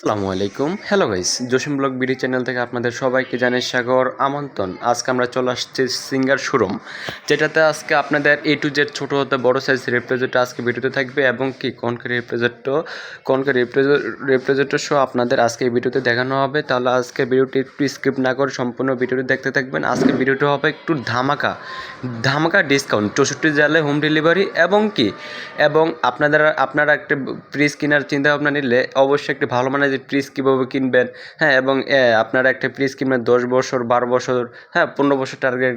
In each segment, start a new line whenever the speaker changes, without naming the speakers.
আসসালামু আলাইকুম। Hello guys Jasim blog BD channel থেকে আপনাদের সবাইকে জানাই সাগর আমন্ত্রণ। আজকে আমরা চলে আসছি সিঙ্গার শোরুম যেটাতে আজকে আপনাদের এ টু জেড ছোটো হতে বড় সাইজ রিপ্রেজেন্ট আজকে ভিডিওতে থাকবে এবং কি কনকে রিপ্রেজেন্টও কনকে রিপ্রেজেন্টের শো আপনাদের আজকে এই ভিডিওতে দেখানো হবে। তাহলে আজকে ভিডিওটি একটু স্কিপ না করে সম্পূর্ণ ভিডিওটি দেখতে থাকবেন। আজকে ভিডিওটি হবে একটু ধামাকা ধামাকা ডিসকাউন্ট চৌষট্টি জালে হোম ডেলিভারি এবং কি, এবং আপনাদের, আপনারা একটা ফ্রিজ কেনার চিন্তা ভাবনা নিলে অবশ্যই একটি ভালো মানের যে ফ্রিজ কীভাবে কিনবেন হ্যাঁ এবং আপনারা একটা ফ্রিজ কিনবেন, দশ বছর, বারো বছর হ্যাঁ পনেরো বছর টার্গেট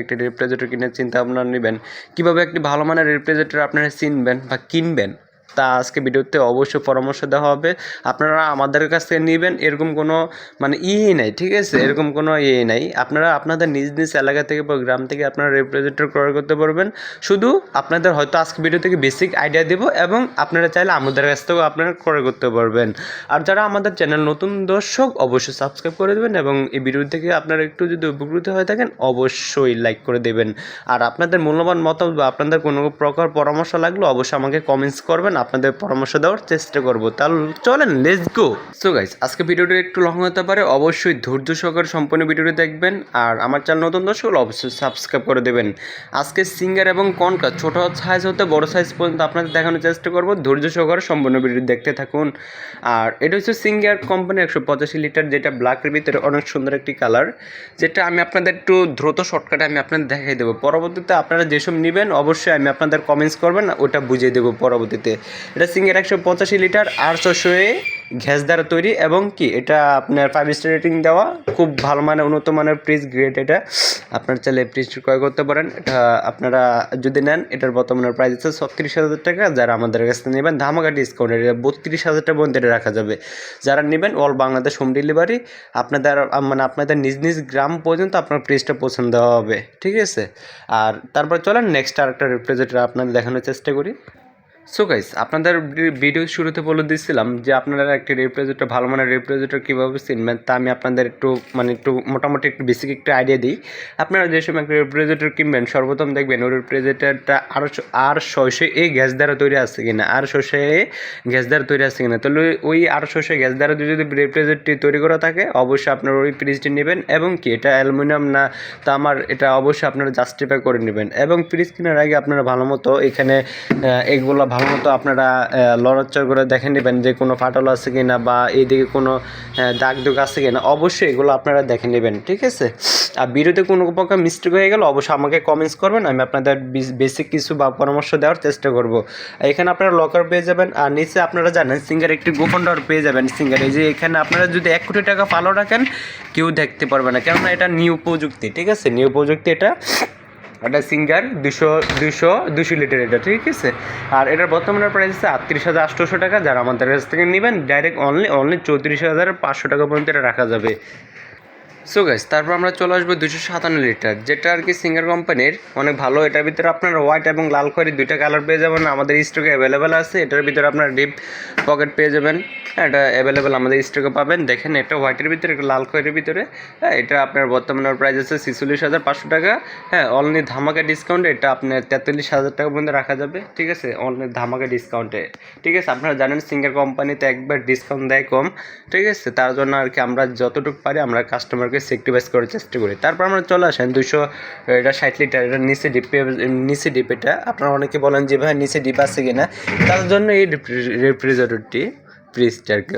একটি রেফ্রিজারেটর কিনে চিন্তা আপনারা নেবেন। কীভাবে একটি ভালো মানের রেফ্রিজারেটর আপনারা চিনবেন বা কিনবেন? তা আজকে ভিডিওতে অবশ্যই পরামর্শ দেওয়া হবে। আপনারা আমাদের কাছ থেকে নেবেন, এরকম কোনো মানে ইয়ে নাই, ঠিক আছে? এরকম কোনো ইয়ে নাই। আপনারা আপনাদের নিজ নিজ এলাকা থেকে বা গ্রাম থেকে আপনারা রেফ্রিজারেটর ক্রয় করতে পারবেন। শুধু আপনাদের হয়তো আজকে ভিডিও থেকে বেসিক আইডিয়া দেবো এবং আপনারা চাইলে আমাদের কাছ থেকেও আপনারা ক্রয় করতে পারবেন। আর যারা আমাদের চ্যানেল নতুন দর্শক, অবশ্যই সাবস্ক্রাইব করে দেবেন এবং এই ভিডিও থেকে আপনারা একটু যদি উপকৃত হয়ে থাকেন, অবশ্যই লাইক করে দেবেন। আর আপনাদের মূল্যবান মতামত বা আপনাদের কোনো প্রকার পরামর্শ লাগলে অবশ্যই আমাকে কমেন্টস করবেন। আপনাদের পরামর্শ দেওয়ার চেষ্টা করব। তাহলে চলেন লেটস গো সো গাইস আজকে ভিডিওটা একটু লং হতে পারে। অবশ্যই ধৈর্য সহকারে সম্পূর্ণ ভিডিওটি দেখবেন আর আমার চ্যানেল নতুন দর্শক হলে অবশ্যই সাবস্ক্রাইব করে দেবেন। আজকে সিঙ্গার এবং কনকা ছোট সাইজ হতে বড় সাইজ পর্যন্ত আপনাদের দেখানোর চেষ্টা করব। ধৈর্য সহকারে সম্পূর্ণ ভিডিও দেখতে থাকুন। আর এটা হচ্ছে সিঙ্গার কোম্পানি একশো পঁচাশি লিটার যেটা ব্ল্যাকের ভিতরে অনেক সুন্দর একটি কালার যেটা আমি আপনাদের একটু দ্রুত শর্টকাটে আমি আপনাদের দেখাই দেবো। পরবর্তীতে আপনারা যেসব নেবেন, অবশ্যই আমি আপনাদের কমেন্টস করবেন, ওটা বুঝিয়ে দেবো পরবর্তীতে। এটা সিঙ্গার একশো পঁচাশি লিটার আটশোশো এ ঘ্যাস দ্বারা তৈরি এবং কি এটা আপনার ফাইভ স্টার রেটিং দেওয়া। খুব ভালো মানের, উন্নত মানের ফ্রিজ গ্রেড এটা। আপনার চাইলে ফ্রিজ ক্রয় করতে পারেন। এটা আপনারা যদি নেন, এটার বর্তমানের প্রাইস আছে ছত্রিশ হাজার টাকা। যারা আমাদের কাছ নেবেন, ধামাকা ডিসকাউন্ট এটা বত্রিশ হাজার টাকা পর্যন্ত এটা রাখা যাবে। যারা নেবেন অল বাংলাদেশ হোম ডেলিভারি আপনাদের মানে আপনাদের নিজ নিজ গ্রাম পর্যন্ত আপনার ফ্রিজটা পছন্দ হবে। ঠিক আছে? আর তারপর চলেন নেক্সট আরেকটা রিপ্রেজেন্টেটিভ আপনাদের দেখানোর চেষ্টা করি। সো গাইস আপনাদের ভিডিও শুরুতে বলে দিচ্ছিলাম যে আপনারা একটি রেফ্রিজারেটর ভালো মানের রেফ্রিজারেটর কীভাবে চিনবেন, তা আমি আপনাদের একটু মানে একটু মোটামুটি একটু বেসিক একটু আইডিয়া দিই। আপনারা যে সময় একটা রেফ্রিজারেটর কিনবেন, সর্বপ্রথম দেখবেন ওই রেফ্রিজারেটরটা আরও আর ছয়শো এ গ্যাস দ্বারা তৈরি আছে কিনা, আর ছয়শো এ গ্যাস দ্বারা তৈরি আছে কিনা। তাহলে ওই আর ছয়শো গ্যাস দ্বারা যদি রেফ্রিজারেটরটি তৈরি করা থাকে, অবশ্যই আপনারা ওই ফ্রিজটি নেবেন এবং কি, এটা অ্যালুমিনিয়াম না, তা আমার এটা অবশ্যই আপনারা জাস্টিফাই করে নেবেন। এবং ফ্রিজ কেনার আগে আপনারা ভালো মতো এখানে এগুলো ভালো মতো আপনারা লড়াচড় করে দেখে নেবেন যে কোনো ফাটল আছে কি না বা এইদিকে কোনো দাগ দুগ আছে কি না অবশ্যই এগুলো আপনারা দেখে নেবেন, ঠিক আছে? আর ভিডিওতে কোনো প্রকার মিস্টেক হয়ে গেলে অবশ্যই আমাকে কমেন্টস করবেন, আমি আপনাদের বেসিক কিছু বা পরামর্শ দেওয়ার চেষ্টা করব। এখানে আপনারা লকার পেয়ে যাবেন, আর নিচে আপনারা জানেন সিঙ্গার একটি গোপন ডর পেয়ে যাবেন সিঙ্গার এই যে এখানে আপনারা যদি এক কোটি টাকা ফালো রাখেন, কেউ দেখতে পারবে না, কেননা এটা নিউ প্রযুক্তি, ঠিক আছে? নিউ প্রযুক্তি এটা এটা সিঙ্গার দুশো দুশো দুশো লিটার এটা, ঠিক আছে? আর এটার বর্তমানে প্রাইস আছে আটত্রিশ হাজার আটশোশো টাকা, যারা আমাদের কাছ থেকে নেবেন ডাইরেক্ট অনলি অনলি চৌত্রিশ হাজার পাঁচশো টাকা পর্যন্ত এটা রাখা যাবে। সো গাইস তারপর আমরা চলে আসব দুশো সাতান্ন লিটার যেটা আর কি সিঙ্গার কোম্পানির অনেক ভালো। এটার ভিতরে আপনার হোয়াইট এবং লাল খয়েরি দুইটা কালার পেয়ে যাবেন। আমাদের স্টকে অ্যাভেলেবেল আছে। এটার ভিতরে আপনার ডিপ পকেট পেয়ে যাবেন। হ্যাঁ, এটা অ্যাভেলেবেল আমাদের স্টকে পাবেন। দেখেন এটা হোয়াইটের ভিতরে একটা লাল খয়েরির ভিতরে। হ্যাঁ এটা আপনার বর্তমানে প্রাইস আছে ছিচল্লিশ হাজার পাঁচশো টাকা। হ্যাঁ অনলি ধামাকা ডিসকাউন্ট এটা আপনার তেতাল্লিশ হাজার টাকা পর্যন্ত রাখা যাবে। ঠিক আছে অনলি ধামাকা ডিসকাউন্টে ঠিক আছে আপনারা জানেন সিঙ্গার কোম্পানিতে একবার ডিসকাউন্ট দেয় কম। ঠিক আছে তার জন্য আর কি আমরা যতটুকু পারি আমরা কাস্টমারকে সেক্টিভাইজ করার চেষ্টা করি। তারপর আমরা চলে আসেন দুশো এটা ষাট লিটার এটা নিচে ডিপ নিচে ডিপ এটা। আপনারা অনেকে বলেন যে, ভাই, নিচে ডিপ আছে কিনা? তার জন্য এই রেফ্রিজারেটরটি ফ্রিজটা আর কি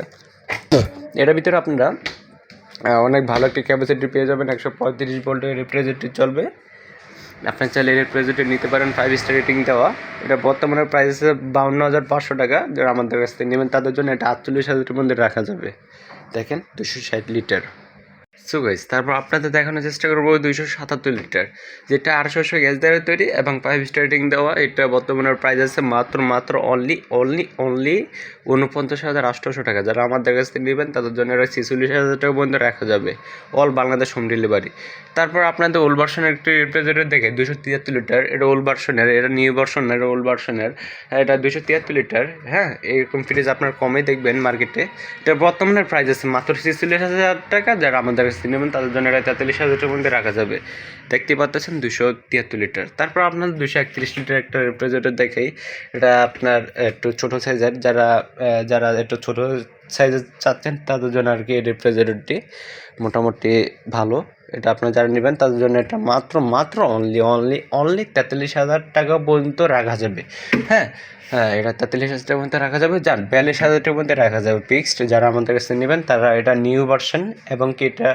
এটার ভিতরে আপনারা অনেক ভালো একটি ক্যাপাসিটি পেয়ে যাবেন। একশো পঁয়ত্রিশ ভোল্টের রেফ্রিজারেটর চলবে। আপনার চাইলে রেফ্রিজারেটর নিতে পারেন ফাইভ স্টার রেটিং দেওয়া। এটা বর্তমানে প্রাইস আছে বাউন্ন হাজার পাঁচশো টাকা। যারা আমাদের কাছ থেকে নেবেন, তাদের জন্য এটা আটচল্লিশ হাজারের মধ্যে রাখা যাবে। দেখেন দুশো ষাট লিটার সো গাইস, তারপর আপনাদের দেখানোর চেষ্টা করব দুইশো সাতাত্তর লিটার, যেটা আড়াইশো গ্যাস দ্বারা তৈরি এবং ফাইভ স্টার রেটিং দেওয়া। এটা বর্তমানে প্রাইস আছে মাত্র মাত্র অনলি অনলি অনলি উনপঞ্চাশ হাজার আটশোশো টাকা। যারা আমাদের কাছ থেকে নেবেন, তাদের জন্য এটা ছেচল্লিশ হাজার টাকা পর্যন্ত রাখা যাবে। অল বাংলাদেশ হোম ডেলিভারি তারপর আপনাদের ওল্ড ভার্সনের একটি রেফ্রিজারেটর দেখে দুশো তিয়াত্তর লিটার। এটা ওল্ড ভার্সনের এটা নিউ ভার্সন এটা ওল্ড ভার্সনের এটা দুশো তিয়াত্তর লিটার হ্যাঁ? এরকম ফ্রিজ আপনার কমে দেখবেন মার্কেটে এটা বর্তমানে প্রাইস আছে মাত্র ছেচল্লিশ হাজার টাকা। যারা আমাদের কাছে নেবেন তাদের জন্য এটা তেতাল্লিশ হাজারের মধ্যে রাখা যাবে। দেখতে পাচ্ছেন দুশো তিয়াত্তর লিটার। তারপর আপনার দুশো একত্রিশ লিটার একটা রেফ্রিজারেটর দেখাই। এটা আপনার একটু ছোটো সাইজের যারা যারা একটু ছোটো সাইজের চাচ্ছেন, তাদের জন্য আর কি রেফ্রিজারেটরটি মোটামুটি ভালো। এটা আপনারা যারা নেবেন, তাদের জন্য এটা মাত্র মাত্র অনলি অনলি অনলি তেতাল্লিশ হাজার টাকা পর্যন্ত রাখা যাবে। হ্যাঁ হ্যাঁ এটা তেতাল্লিশ হাজার টাকার মধ্যে রাখা যাবে। যান, বিয়াল্লিশ হাজার টাকার মধ্যে রাখা যাবে ফিক্সড যারা আমাদের কাছে নেবেন, তারা এটা নিউ ভার্সন এবং কি এটা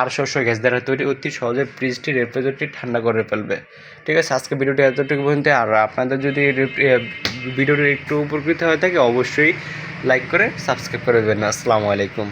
আটশোশো গ্যাস দ্বারা তৈরি। অতি সহজে ফ্রিজটি রেফ্রিজারেটরটি ঠান্ডা করে ফেলবে। ঠিক আছে, আজকে ভিডিওটি এতটুকু পর্যন্ত। আর আপনাদের যদি ভিডিওটি একটু উপকৃত হয়ে থাকে, অবশ্যই লাইক করে সাবস্ক্রাইব করে দেবেন। আসসালামু আলাইকুম।